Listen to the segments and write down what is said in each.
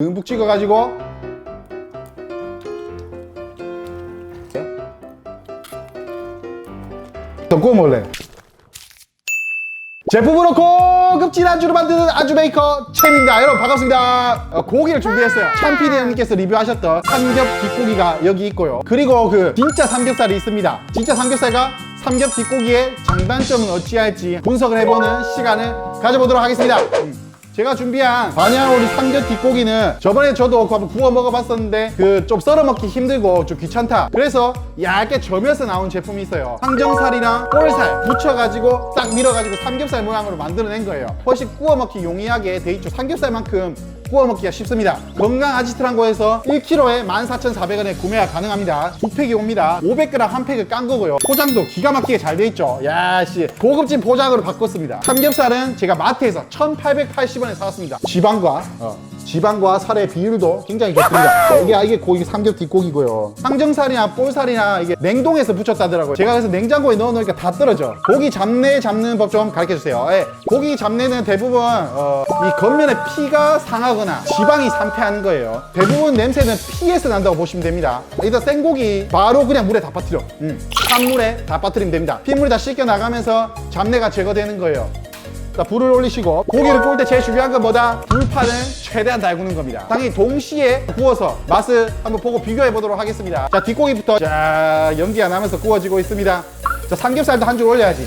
듬뿍 찍어가지고. 더 구워 먹을래. 제품으로 고급진 안주를 만드는 안주 메이커 챔입니다. 여러분 반갑습니다. 어, 고기를 준비했어요. 참 PD 형님께서 리뷰하셨던 삼겹 뒷고기가 여기 있고요. 그리고 그 진짜 삼겹살이 있습니다. 진짜 삼겹살과 삼겹 뒷고기의 장단점은 어찌할지 분석을 해보는 시간을 가져보도록 하겠습니다. 음. 제가 준비한 반야오리 삼겹 뒷고기는 저번에 저도 한번 구워 먹어봤었는데 그 좀 썰어 먹기 힘들고 좀 귀찮다. 그래서 얇게 점여서 나온 제품이 있어요. 항정살이랑 볼살 붙여가지고 딱 밀어가지고 삼겹살 모양으로 만들어낸 거예요. 훨씬 구워 먹기 용이하게 돼 있죠. 삼겹살만큼 구워 먹기가 쉽습니다. 건강 아지트랑고에서 1kg에 14,400원에 구매가 가능합니다. 두 팩이 옵니다. 500g 한 팩을 깐 거고요. 포장도 기가 막히게 잘 돼 있죠? 야씨. 고급진 포장으로 바꿨습니다. 삼겹살은 제가 마트에서 1,880원에 사왔습니다. 지방과 어, 지방과 살의 비율도 굉장히 좋습니다. 이게 이게 고기 삼겹 뒷고기고요. 항정살이나 볼살이나 이게 냉동해서 붙였다더라고요. 제가 그래서 냉장고에 넣어 놓으니까 다 떨어져. 고기 잡내 잡는 법 좀 가르쳐 주세요. 예, 고기 잡내는 대부분 어, 이 겉면에 피가 상하거나 지방이 상패하는 거예요. 대부분 냄새는 피에서 난다고 보시면 됩니다. 일단 생고기 바로 그냥 물에 다 빠뜨려. 음, 찬물에 다 빠뜨리면 됩니다. 핏물이 다 씻겨 나가면서 잡내가 제거되는 거예요 자, 불을 올리시고 고기를 구울 때 제일 중요한 건 뭐다? 불판을 최대한 달구는 겁니다. 당연히 동시에 구워서 맛을 한번 보고 비교해 보도록 하겠습니다. 자, 뒷고기부터 자, 연기가 나면서 구워지고 있습니다. 자, 삼겹살도 한 줄 올려야지.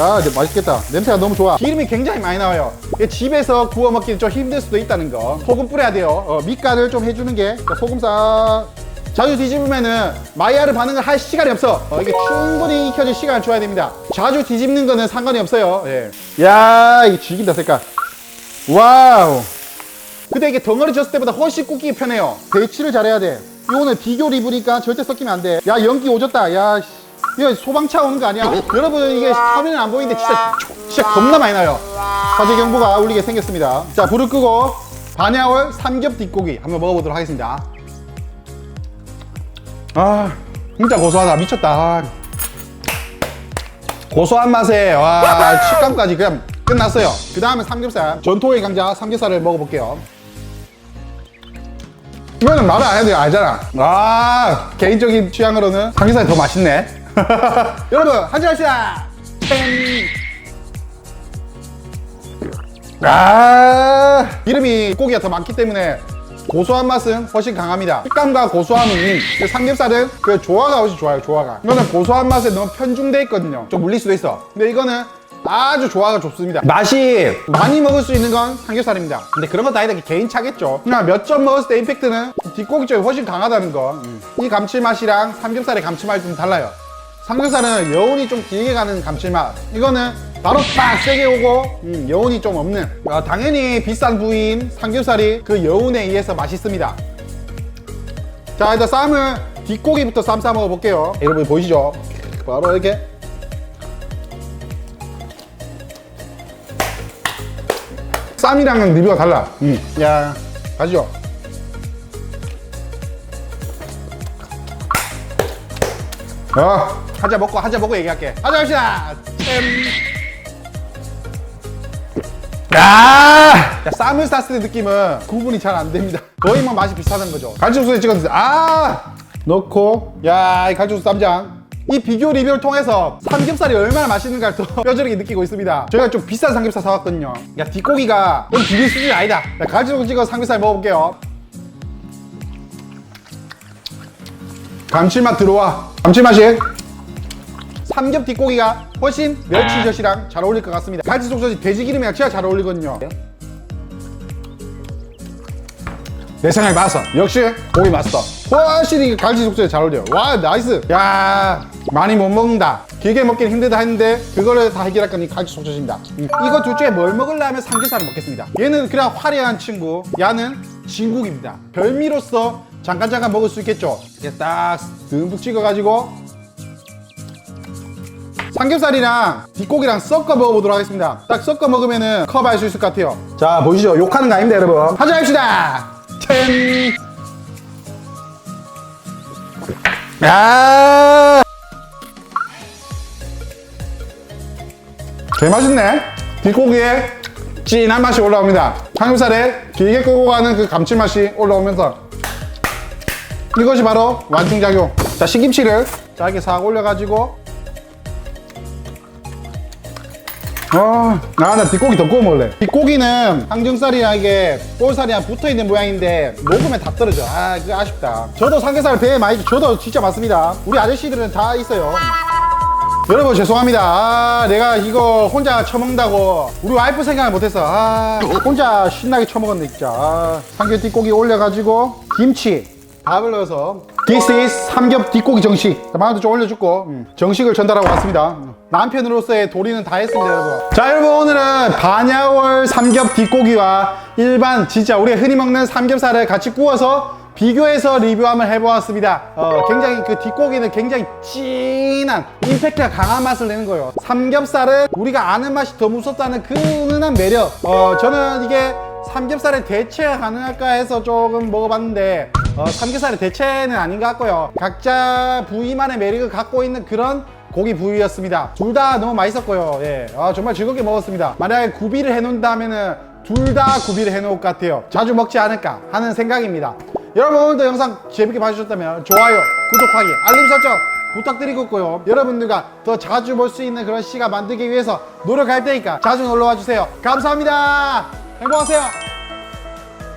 아, 이제 맛있겠다. 냄새가 너무 좋아. 기름이 굉장히 많이 나와요. 집에서 구워 먹기는 좀 힘들 수도 있다는 거. 소금 뿌려야 돼요. 어, 밑간을 좀 해주는 게. 자, 소금 싹. 자주 뒤집으면은 마이야르 반응을 할 시간이 없어. 어, 이게 충분히 익혀질 시간을 줘야 됩니다. 자주 뒤집는 거는 상관이 없어요. 예. 야, 이게 죽인다, 색깔. 와우. 근데 이게 덩어리 졌을 때보다 훨씬 굽기 편해요. 배치를 잘해야 돼. 이거는 비교 리뷰니까 절대 섞이면 안 돼. 야, 연기 오졌다. 야, 씨. 이거 소방차 오는 거 아니야? 여러분, 이게 화면은 안 보이는데 진짜, 진짜 겁나 많이 나요. 화재 경보가 울리게 생겼습니다. 자, 불을 끄고 반야월 삼겹 뒷고기 한번 먹어보도록 하겠습니다. 아, 진짜 고소하다. 미쳤다. 아. 고소한 맛에, 와, 식감까지 그냥 끝났어요. 그 다음에 삼겹살. 전통의 강자 삼겹살을 먹어볼게요. 이거는 말을 안 해도 알잖아. 아, 개인적인 취향으로는 삼겹살이 더 맛있네. 여러분, 한잔 합시다. 땡. 아, 기름이 고기가 더 많기 때문에 고소한 맛은 훨씬 강합니다. 식감과 고소함은 그 삼겹살은 그 조화가 훨씬 좋아요, 조화가. 이거는 고소한 맛에 너무 편중돼 있거든요. 좀 물릴 수도 있어. 근데 이거는 아주 조화가 좋습니다. 맛이 많이 먹을 수 있는 건 삼겹살입니다. 근데 그런 것도 아니다. 개인 차겠죠. 그냥 몇 점 먹었을 때 임팩트는 뒷고기 쪽이 훨씬 강하다는 거. 음. 이 감칠맛이랑 삼겹살의 감칠맛이 좀 달라요. 삼겹살은 여운이 좀 길게 가는 감칠맛. 이거는 바로 딱 세게 오고 음, 여운이 좀 없는. 어, 당연히 비싼 부위인 삼겹살이 그 여운에 의해서 맛있습니다. 자 일단 쌈을 뒷고기부터 쌈 싸 먹어 볼게요. 여러분 보이시죠? 바로 이렇게 쌈이랑은 리뷰가 달라. 음. 야 가시죠. 어, 하자 먹고 하자 먹고 얘기할게. 하자 합시다. 잼. 야! 자, 쌈을 쌌을 때 느낌은 구분이 잘 안 됩니다. 거의 뭐 맛이 비슷하다는 거죠. 갈치국수에 찍었는데, 아! 넣고, 야, 이 갈치국수 쌈장. 이 비교 리뷰를 통해서 삼겹살이 얼마나 맛있는가를 더 뼈저리게 느끼고 있습니다. 저희가 좀 비싼 삼겹살 사왔거든요. 야, 뒷고기가 좀 비빌 수준이 아니다. 자, 갈치국수 찍어 삼겹살 먹어볼게요. 감칠맛 들어와. 감칠맛이 삼겹 뒷고기가 훨씬 멸치젓이랑 잘 어울릴 것 같습니다. 갈치 속젓이 돼지 기름이랑 진짜 잘 어울리거든요. 내 생각에 맞았어. 역시 고기 맛있어. 훨씬 이게 갈치 속젓이 잘 어울려요. 와 나이스. 야 많이 못 먹는다. 길게 먹기는 힘들다 했는데 그거를 다 해결할 건 이 갈치 속젓입니다. 음. 이거 둘 중에 뭘 먹으려면 삼겹살을 먹겠습니다. 얘는 그냥 화려한 친구, 야는 진국입니다. 별미로서 잠깐 잠깐 먹을 수 있겠죠. 이렇게 딱 듬뿍 찍어가지고 삼겹살이랑 뒷고기랑 섞어 먹어보도록 하겠습니다. 딱 섞어 먹으면은 커버할 수 있을 것 같아요. 자, 보이시죠? 욕하는 거 아닙니다, 여러분. 하자 합시다! 템! 야! 개 맛있네. 뒷고기에 진한 맛이 올라옵니다. 삼겹살에 길게 끄고 가는 그 감칠맛이 올라오면서 이것이 바로 완충작용. 자, 신김치를 짧게 싹 올려가지고 아, 나 뒷고기 더 구워 먹을래. 뒷고기는 항정살이랑 이게 볼살이랑 붙어 있는 모양인데 녹으면 다 떨어져. 아, 그거 아쉽다. 저도 삼겹살 배에 많이, 저도 진짜 많습니다. 우리 아저씨들은 다 있어요. 여러분 죄송합니다. 아, 내가 이거 혼자 처먹는다고 우리 와이프 생각을 못했어. 아, 혼자 신나게 처먹었네 진짜. 아, 삼겹 뒷고기 올려가지고 김치 밥을 넣어서 This is 삼겹 뒷고기 정식. 마늘도 좀 올려주고 음, 정식을 전달하고 왔습니다. 남편으로서의 도리는 다 했습니다, 여러분. 자, 여러분 오늘은 반야월 삼겹 뒷고기와 일반 진짜 우리가 흔히 먹는 삼겹살을 같이 구워서 비교해서 리뷰 한번 해보았습니다. 어, 굉장히 그 뒷고기는 굉장히 진한 임팩트가 강한 맛을 내는 거예요. 삼겹살은 우리가 아는 맛이 더 무섭다는 그 은은한 매력. 어, 저는 이게 삼겹살의 대체가 가능할까 해서 조금 먹어봤는데 어, 삼겹살의 대체는 아닌 것 같고요. 각자 부위만의 매력을 갖고 있는 그런 고기 부위였습니다. 둘 다 너무 맛있었고요. 예, 아, 정말 즐겁게 먹었습니다. 만약에 구비를 해놓는다면은 둘다 구비를 해놓을 것 같아요. 자주 먹지 않을까 하는 생각입니다. 여러분 오늘도 영상 재밌게 봐주셨다면 좋아요, 구독하기, 알림 설정 부탁드리고 있고요. 여러분들과 더 자주 볼 수 있는 그런 시간 만들기 위해서 노력할 테니까 자주 놀러와 주세요. 감사합니다. 행복하세요.